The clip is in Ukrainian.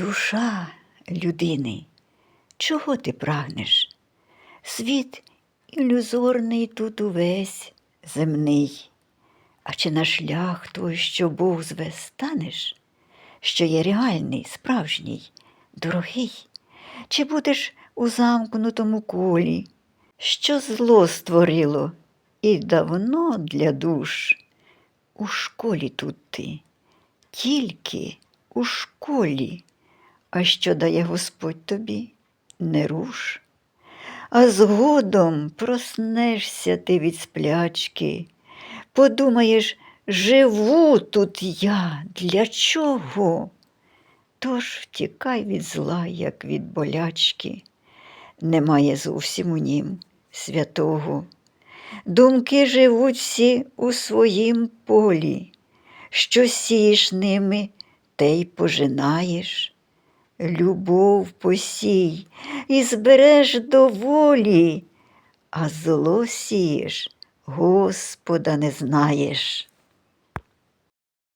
Душа людини, чого ти прагнеш? Світ ілюзорний тут увесь земний. А чи на шлях той, що Бог зве, станеш, що є реальний, справжній, дорогий? Чи будеш у замкнутому колі, що зло створило і давно для душ? У школі тут ти, тільки у школі, а що дає Господь тобі, не руш. А згодом проснешся ти від сплячки, подумаєш, живу тут я, для чого? Тож втікай від зла, як від болячки, немає зовсім у нім святого. Думки живуть всі у своїм полі, що сієш ними, те й пожинаєш. Любов посій і збереш доволі, а зло сієш, Господа не знаєш.